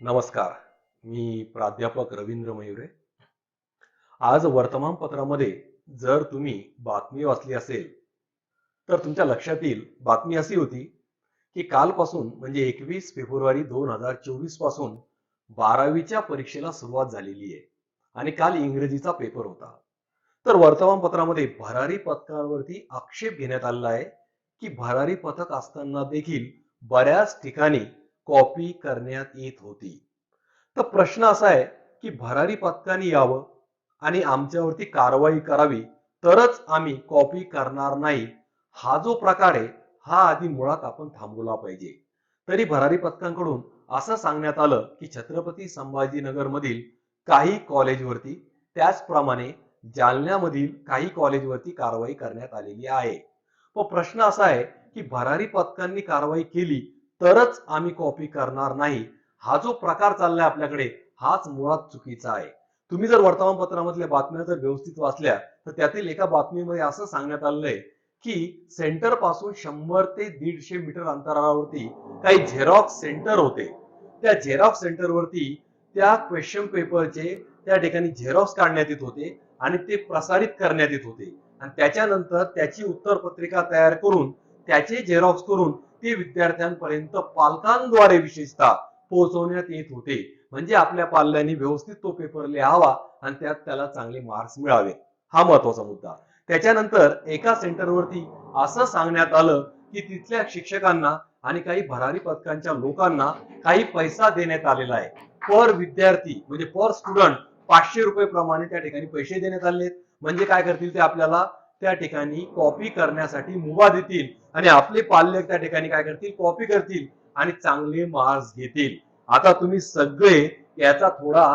नमस्कार. मी प्राध्यापक रवींद्र मयुरे. आज वर्तमानपत्रामध्ये जर तुम्ही बातमी वाचली असेल तर तुमच्या लक्षात येईल बातमी अशी होती की कालपासून म्हणजे एकवीस फेब्रुवारी दोन हजार चोवीसपासून बारावीच्या परीक्षेला सुरुवात झालेली आहे आणि काल इंग्रजीचा पेपर होता. तर वर्तमानपत्रामध्ये भरारी पथकावरती आक्षेप घेण्यात आलेला आहे की भरारी पथक असताना देखील बऱ्याच ठिकाणी कॉपी करण्यात येत होती. तर प्रश्न असा आहे की भरारी पथकाने यावं आणि आमच्यावरती कारवाई करावी तरच आम्ही कॉपी करणार नाही. हा जो प्रकार आहे हा आधी मुळात आपण थांबवला पाहिजे. तरी भरारी पथकांकडून असं सांगण्यात आलं की छत्रपती संभाजीनगर मधील काही कॉलेजवरती त्याचप्रमाणे जालन्यामधील काही कॉलेजवरती कारवाई करण्यात आलेली आहे. व प्रश्न असा आहे की भरारी पथकांनी कारवाई केली तरच आम्ही कॉपी करणार नाही. हा जो प्रकार चाललाय आपल्याकडे हाच मुळात चुकीचा आहे. तुम्ही जर वर्तमानपत्रामधल्या बातम्या जर व्यवस्थित वाचल्या तर त्यातील एका बातमीमध्ये असं सांगण्यात आलंय की सेंटरपासून शंभर ते दीडशे मीटर अंतरावरती काही झेरॉक्स सेंटर होते. त्या झेरॉक्स सेंटरवरती त्या क्वेश्चन पेपरचे त्या ठिकाणी झेरॉक्स काढण्यात येत होते आणि ते प्रसारित करण्यात येत होते. आणि त्याच्यानंतर त्याची उत्तरपत्रिका तयार करून त्याचे झेरॉक्स करून ते विद्यार्थ्यांपर्यंत पालकांद्वारे विशेषतः पोहोचवण्यात येत होते. म्हणजे आपल्या पाल्यांनी व्यवस्थित तो पेपर लिहावा आणि त्यात त्याला चांगले मार्क्स मिळावे. हा महत्त्वाचा मुद्दा. त्याच्यानंतर एका सेंटरवरती असं सांगण्यात आलं की तिथल्या शिक्षकांना आणि काही भरारी पथकांच्या लोकांना काही पैसा देण्यात आलेला आहे. पर विद्यार्थी म्हणजे पर स्टुडंट पाचशे रुपये प्रमाणे त्या ठिकाणी पैसे देण्यात आले म्हणजे काय करतील ते आपल्याला त्या ठिकाणी कॉपी करण्यासाठी मुभा देतील. आणि आपले पाल्य त्या ठिकाणी काय करतील? कॉपी करतील आणि चांगले मार्क्स घेतील. आता तुम्ही सगळे याचा थोडा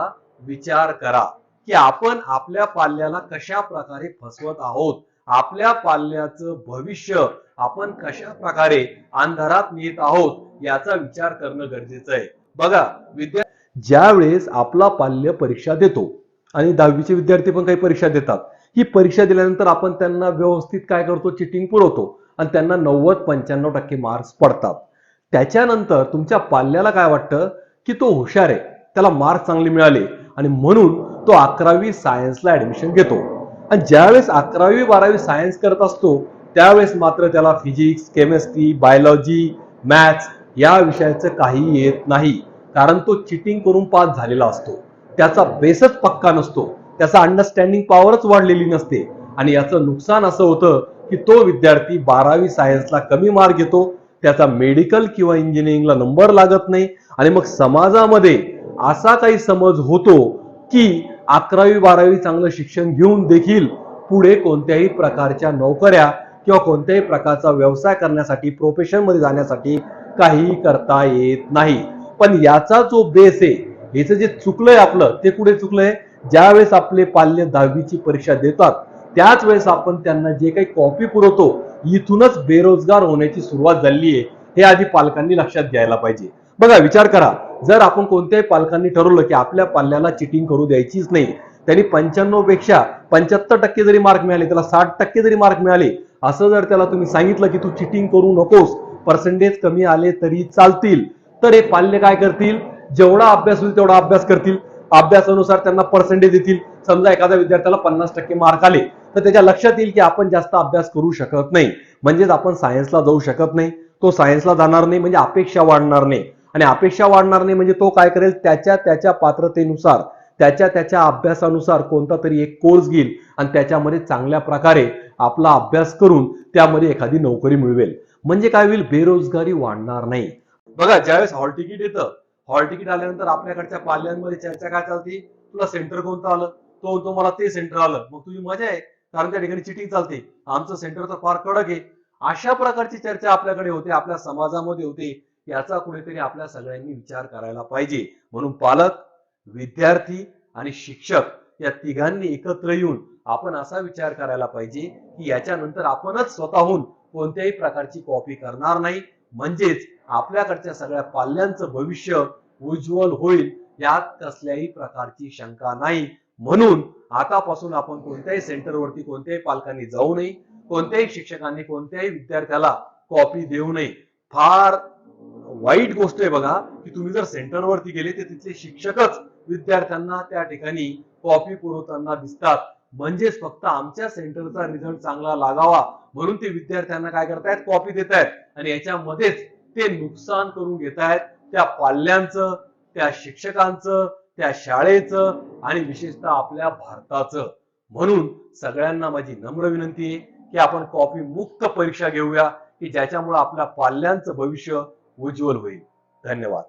विचार करा की आपण आपल्या पाल्याला कशा प्रकारे फसवत आहोत? आपल्या पाल्याचं भविष्य आपण कशा प्रकारे अंधारात नेत आहोत? याचा विचार करणं गरजेचं आहे. बघा विद्या ज्या वेळेस आपला पाल्य परीक्षा देतो आणि दहावीचे विद्यार्थी पण काही परीक्षा देतात ही परीक्षा दिल्यानंतर आपण त्यांना व्यवस्थित काय करतो? चिटिंग पुरवतो. आणि त्यांना नव्वद पंच्याण्णव टक्के मार्क्स पडतात. त्याच्यानंतर तुमच्या पाल्याला काय वाटतं? की तो हुशार आहे. त्याला मार्क्स चांगले मिळाले. आणि म्हणून तो अकरावी सायन्सला ऍडमिशन घेतो. आणि ज्यावेळेस अकरावी बारावी सायन्स करत असतो त्यावेळेस मात्र त्याला फिजिक्स केमिस्ट्री बायोलॉजी मॅथ्स या विषयाचं काही येत नाही. कारण तो चिटिंग करून पास झालेला असतो. त्याचा बेसच पक्का नसतो. त्याचा अंडरस्टँडिंग पॉवरच वाढलेली नसते. आणि याचं नुकसान असं होतं की तो विद्यार्थी बारावी सायन्सला कमी मार्क घेतो. त्याचा मेडिकल किंवा इंजिनिअरिंगला नंबर लागत नाही. आणि मग समाजामध्ये असा काही समज होतो की अकरावी बारावी चांगलं शिक्षण घेऊन देखील पुढे कोणत्याही प्रकारच्या नोकऱ्या किंवा कोणत्याही प्रकारचा व्यवसाय करण्यासाठी प्रोफेशनमध्ये जाण्यासाठी काही करता येत नाही. पण याचा जो बेस आहे याचं जे चुकलंय आपलं ते कुठे चुकलंय? ज्यावेळेस आपले पाल्य दहावीची परीक्षा देतात त्याच वेळेस आपण त्यांना जे काही कॉपी पुरवतो इथूनच बेरोजगार होण्याची सुरुवात झाली आहे. हे आधी पालकांनी लक्षात घ्यायला पाहिजे. बघा विचार करा. जर आपण कोणत्याही पालकांनी ठरवलं की आपल्या पाल्याला चिटिंग करू द्यायचीच नाही त्यांनी पंच्याण्णवपेक्षा पंच्याहत्तर टक्के जरी मार्क मिळाले त्याला साठ टक्के जरी मार्क मिळाले असं जर त्याला तुम्ही सांगितलं की तू चिटिंग करू नकोस पर्सेंटेज कमी आले तरी चालतील. तर हे पाल्य काय करतील? जेवढा अभ्यास होईल तेवढा अभ्यास करतील. अभ्यासानुसार त्यांना पर्सेंटेज देतील. समजा एखाद्या विद्यार्थ्याला पन्नास टक्के मार्क आले तर त्याच्या लक्षात येईल की आपण जास्त अभ्यास करू शकत नाही. म्हणजेच आपण सायन्सला जाऊ शकत नाही. तो सायन्सला जाणार नाही म्हणजे अपेक्षा वाढणार नाही. आणि अपेक्षा वाढणार नाही म्हणजे तो काय करेल? त्याच्या त्याच्या पात्रतेनुसार त्याच्या त्याच्या अभ्यासानुसार कोणता तरी एक कोर्स घेईल आणि त्याच्यामध्ये चांगल्या प्रकारे आपला अभ्यास करून त्यामध्ये एखादी नोकरी मिळवेल. म्हणजे काय होईल? बेरोजगारी वाढणार नाही. बघा ज्यावेळेस हॉल तिकीट येतं हॉल तिकीट आल्यानंतर आपल्याकडच्या पाल्यांमध्ये चर्चा काय चालते? तुला सेंटर कोणतं आलं? तो म्हणतो मला ते सेंटर आलं. मग तुझी मजा आहे कारण त्या ठिकाणी चिटिंग चालते. आमचं सेंटर तर फार कडक आहे. अशा प्रकारची चर्चा आपल्याकडे होते आपल्या समाजामध्ये होते. याचा कुठेतरी आपल्या सगळ्यांनी विचार करायला पाहिजे. म्हणून पालक विद्यार्थी आणि शिक्षक या तिघांनी एकत्र येऊन आपण असा विचार करायला पाहिजे की याच्यानंतर आपणच स्वतःहून कोणत्याही प्रकारची कॉपी करणार नाही. म्हणजेच आपल्याकडच्या सगळ्या पाल्यांचं भविष्य उज्ज्वल होईल यात कसल्याही प्रकारची शंका नाही. म्हणून आतापासून आपण कोणत्याही सेंटरवरती कोणत्याही पालकांनी जाऊ नये कोणत्याही शिक्षकांनी कोणत्याही विद्यार्थ्याला कॉपी देऊ नये. फार वाईट गोष्ट आहे बघा की तुम्ही जर सेंटरवरती गेले तर तिथले शिक्षकच विद्यार्थ्यांना त्या ठिकाणी कॉपी पुरवताना दिसतात. म्हणजेच फक्त आमच्या सेंटरचा रिझल्ट चांगला लागावा म्हणून ते विद्यार्थ्यांना काय करतायत? कॉपी देत आहेत आणि याच्यामध्येच ते नुकसान करून घेत आहेत त्या पाल्यांचं त्या शिक्षकांचं त्या शाळेचं आणि विशेषतः आपल्या भारताचं. म्हणून सगळ्यांना माझी नम्र विनंती आहे की आपण कॉपी मुक्त परीक्षा घेऊया की ज्याच्यामुळे आपल्या पाल्यांचं भविष्य उज्ज्वल होईल. धन्यवाद.